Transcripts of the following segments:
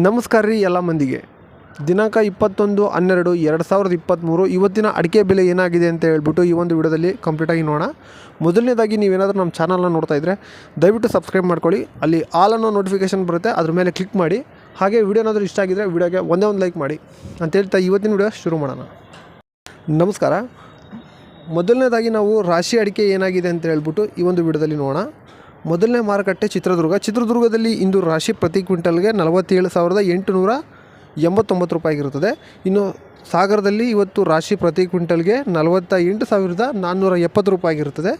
ನಮಸ್ಕಾರ ರೀ ಎಲ್ಲ ಮಂದಿಗೆ. ದಿನಾಂಕ ಇಪ್ಪತ್ತೊಂದು, ಹನ್ನೆರಡು, ಎರಡು ಸಾವಿರದ ಇಪ್ಪತ್ತ್ಮೂರು ಇವತ್ತಿನ ಅಡಿಕೆ ಬೆಲೆ ಏನಾಗಿದೆ ಅಂತ ಹೇಳ್ಬಿಟ್ಟು ಈ ಒಂದು ವಿಡಿಯೋದಲ್ಲಿ ಕಂಪ್ಲೀಟಾಗಿ ನೋಡೋಣ. ಮೊದಲನೇದಾಗಿ ನೀವೇನಾದರೂ ನಮ್ಮ ಚಾನಲ್ನ ನೋಡ್ತಾ ಇದ್ದರೆ ದಯವಿಟ್ಟು ಸಬ್ಸ್ಕ್ರೈಬ್ ಮಾಡ್ಕೊಳ್ಳಿ. ಅಲ್ಲಿ ಆಲ್ ಅನ್ನೋ ನೋಟಿಫಿಕೇಶನ್ ಬರುತ್ತೆ, ಅದ್ರ ಮೇಲೆ ಕ್ಲಿಕ್ ಮಾಡಿ. ಹಾಗೆ ವಿಡಿಯೋ ಏನಾದರೂ ಇಷ್ಟ ಆಗಿದ್ದರೆ ವಿಡಿಯೋಗೆ ಒಂದೇ ಒಂದು ಲೈಕ್ ಮಾಡಿ. ಅಂತ ಹೇಳ್ತಾ ಇವತ್ತಿನ ವಿಡಿಯೋ ಶುರು ಮಾಡೋಣ. ನಮಸ್ಕಾರ. ಮೊದಲನೇದಾಗಿ ನಾವು ರಾಶಿ ಅಡಿಕೆ ಏನಾಗಿದೆ ಅಂತ ಹೇಳ್ಬಿಟ್ಟು ಈ ಒಂದು ವಿಡಿಯೋದಲ್ಲಿ ನೋಡೋಣ. ಮೊದಲನೇ ಮಾರುಕಟ್ಟೆ ಚಿತ್ರದುರ್ಗ. ಚಿತ್ರದುರ್ಗದಲ್ಲಿ ಇಂದು ರಾಶಿ ಪ್ರತಿ ಕ್ವಿಂಟಲ್ಗೆ ನಲವತ್ತೇಳು ಸಾವಿರದ ಎಂಟುನೂರ ಎಂಬತ್ತೊಂಬತ್ತು ರೂಪಾಯಿಗಿರುತ್ತದೆ ಇನ್ನು ಸಾಗರದಲ್ಲಿ ಇವತ್ತು ರಾಶಿ ಪ್ರತಿ ಕ್ವಿಂಟಲ್ಗೆ ನಲವತ್ತ ಎಂಟು ಸಾವಿರದ ನಾನ್ನೂರ ಎಪ್ಪತ್ತು ರೂಪಾಯಿಗಿರುತ್ತದೆ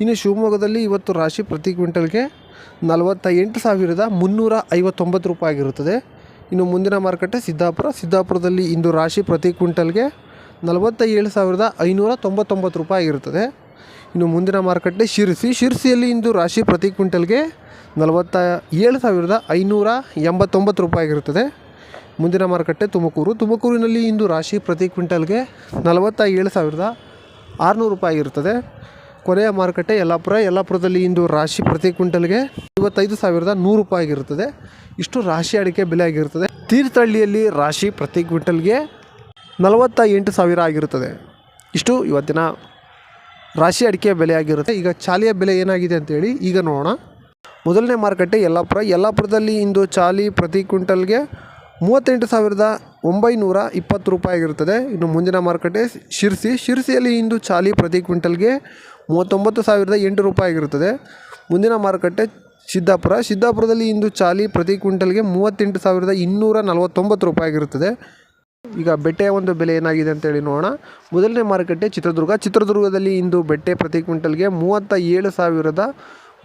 ಇನ್ನು ಶಿವಮೊಗ್ಗದಲ್ಲಿ ಇವತ್ತು ರಾಶಿ ಪ್ರತಿ ಕ್ವಿಂಟಲ್ಗೆ ನಲವತ್ತ ಎಂಟು ಸಾವಿರದ ಮುನ್ನೂರ ಐವತ್ತೊಂಬತ್ತು ರೂಪಾಯಿಗಿರುತ್ತದೆ ಇನ್ನು ಮುಂದಿನ ಮಾರುಕಟ್ಟೆ ಸಿದ್ದಾಪುರ. ಸಿದ್ದಾಪುರದಲ್ಲಿ ಇಂದು ರಾಶಿ ಪ್ರತಿ ಕ್ವಿಂಟಲ್ಗೆ ನಲವತ್ತ ಏಳು ಸಾವಿರದ ಐನೂರ ತೊಂಬತ್ತೊಂಬತ್ತು ರೂಪಾಯಿ ಇರುತ್ತದೆ ಇನ್ನು ಮುಂದಿನ ಮಾರುಕಟ್ಟೆ ಶಿರಸಿ. ಶಿರಸಿಯಲ್ಲಿ ಇಂದು ರಾಶಿ ಪ್ರತಿ ಕ್ವಿಂಟಲ್ಗೆ ನಲವತ್ತ ಏಳು ಸಾವಿರದ ಐನೂರ ಎಂಬತ್ತೊಂಬತ್ತು ರೂಪಾಯಿ ಇರುತ್ತದೆ ಮುಂದಿನ ಮಾರುಕಟ್ಟೆ ತುಮಕೂರು. ತುಮಕೂರಿನಲ್ಲಿ ಇಂದು ರಾಶಿ ಪ್ರತಿ ಕ್ವಿಂಟಲ್ಗೆ ನಲವತ್ತ ಏಳು ಸಾವಿರದ ಆರುನೂರು ರೂಪಾಯಿ ಇರುತ್ತದೆ ಕೊನೆಯ ಮಾರುಕಟ್ಟೆ ಯಲ್ಲಾಪುರ. ಯಲ್ಲಾಪುರದಲ್ಲಿ ಇಂದು ರಾಶಿ ಪ್ರತಿ ಕ್ವಿಂಟಲ್ಗೆ ಐವತ್ತೈದು ಸಾವಿರದ ನೂರು ರೂಪಾಯಿ ಇರುತ್ತದೆ ಇಷ್ಟು ರಾಶಿ ಅಡಿಕೆ ಬೆಲೆ ಆಗಿರುತ್ತದೆ. ತೀರ್ಥಹಳ್ಳಿಯಲ್ಲಿ ರಾಶಿ ಪ್ರತಿ ಕ್ವಿಂಟಲ್ಗೆ ನಲವತ್ತ ಎಂಟು ಸಾವಿರ ಆಗಿರುತ್ತದೆ. ಇಷ್ಟು ಇವತ್ತಿನ ರಾಶಿ ಅಡಿಕೆ ಬೆಲೆ ಆಗಿರುತ್ತೆ ಈಗ ಚಾಲಿಯ ಬೆಲೆ ಏನಾಗಿದೆ ಅಂತೇಳಿ ಈಗ ನೋಡೋಣ. ಮೊದಲನೇ ಮಾರುಕಟ್ಟೆ ಯಲ್ಲಾಪುರ. ಯಲ್ಲಾಪುರದಲ್ಲಿ ಇಂದು ಚಾಲಿ ಪ್ರತಿ ಕ್ವಿಂಟಲ್ಗೆ ಮೂವತ್ತೆಂಟು ಸಾವಿರದ ಒಂಬೈನೂರ ಇಪ್ಪತ್ತು ರೂಪಾಯಿ ಆಗಿರುತ್ತದೆ ಇನ್ನು ಮುಂದಿನ ಮಾರುಕಟ್ಟೆ ಶಿರ್ಸಿ. ಶಿರ್ಸಿಯಲ್ಲಿ ಇಂದು ಚಾಲಿ ಪ್ರತಿ ಕ್ವಿಂಟಲ್ಗೆ ಮೂವತ್ತೊಂಬತ್ತು ಸಾವಿರದ ಎಂಟು ರೂಪಾಯಿ ಆಗಿರುತ್ತದೆ ಮುಂದಿನ ಮಾರುಕಟ್ಟೆ ಸಿದ್ದಾಪುರ. ಸಿದ್ದಾಪುರದಲ್ಲಿ ಇಂದು ಚಾಲಿ ಪ್ರತಿ ಕ್ವಿಂಟಲ್ಗೆ ಮೂವತ್ತೆಂಟು ಸಾವಿರದ ಇನ್ನೂರ ನಲವತ್ತೊಂಬತ್ತು ರೂಪಾಯಿ ಆಗಿರುತ್ತದೆ ಈಗ ಬೆಟ್ಟೆಯ ಒಂದು ಬೆಲೆ ಏನಾಗಿದೆ ಅಂತೇಳಿ ನೋಡೋಣ. ಮೊದಲನೇ ಮಾರುಕಟ್ಟೆ ಚಿತ್ರದುರ್ಗ. ಚಿತ್ರದುರ್ಗದಲ್ಲಿ ಇಂದು ಬೆಟ್ಟೆ ಪ್ರತಿ ಕ್ವಿಂಟಲ್ಗೆ ಮೂವತ್ತ ಏಳು ಸಾವಿರದ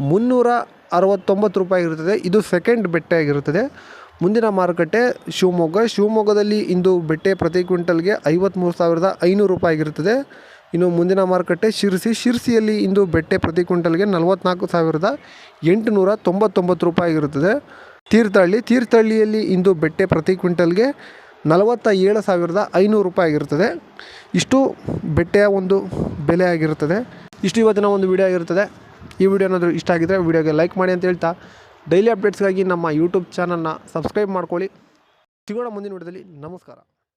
ಮುನ್ನೂರ ಅರವತ್ತೊಂಬತ್ತು ರೂಪಾಯಿ ಇರುತ್ತದೆ. ಇದು ಸೆಕೆಂಡ್ ಬೆಟ್ಟೆ ಆಗಿರುತ್ತದೆ. ಮುಂದಿನ ಮಾರುಕಟ್ಟೆ ಶಿವಮೊಗ್ಗ. ಶಿವಮೊಗ್ಗದಲ್ಲಿ ಇಂದು ಬೆಟ್ಟೆ ಪ್ರತಿ ಕ್ವಿಂಟಲ್ಗೆ ಐವತ್ತ್ಮೂರು ಸಾವಿರದ ಐನೂರು ರೂಪಾಯಿ ಆಗಿರುತ್ತದೆ. ಇನ್ನು ಮುಂದಿನ ಮಾರುಕಟ್ಟೆ ಶಿರಸಿ. ಶಿರಸಿಯಲ್ಲಿ ಇಂದು ಬೆಟ್ಟೆ ಪ್ರತಿ ಕ್ವಿಂಟಲ್ಗೆ ನಲವತ್ತ್ನಾಲ್ಕು ಸಾವಿರದ ಎಂಟುನೂರ ತೊಂಬತ್ತೊಂಬತ್ತು ರೂಪಾಯಿ ಇರುತ್ತದೆ ತೀರ್ಥಹಳ್ಳಿ. ತೀರ್ಥಹಳ್ಳಿಯಲ್ಲಿ ಇಂದು ಬೆಟ್ಟೆ ಪ್ರತಿ ಕ್ವಿಂಟಲ್ಗೆ ನಲವತ್ತ ಏಳು ಸಾವಿರದ ಐನೂರು ರೂಪಾಯಿ ಆಗಿರ್ತದೆ ಇಷ್ಟು ಬೆಟ್ಟೆಯ ಒಂದು ಬೆಲೆ ಆಗಿರುತ್ತದೆ. ಇಷ್ಟು ಇವತ್ತಿನ ಒಂದು ವಿಡಿಯೋ ಆಗಿರುತ್ತದೆ. ಈ ವಿಡಿಯೋ ಏನಾದರೂ ಇಷ್ಟ ಆಗಿದ್ದರೆ ವಿಡಿಯೋಗೆ ಲೈಕ್ ಮಾಡಿ ಅಂತ ಹೇಳ್ತಾ, ಡೈಲಿ ಅಪ್ಡೇಟ್ಸ್ಗಾಗಿ ನಮ್ಮ ಯೂಟ್ಯೂಬ್ ಚಾನಲ್ನ ಸಬ್ಸ್ಕ್ರೈಬ್ ಮಾಡ್ಕೊಳ್ಳಿ. ಸಿಗೋಣ ಮುಂದಿನ ವಿಡಿಯೋದಲ್ಲಿ. ನಮಸ್ಕಾರ.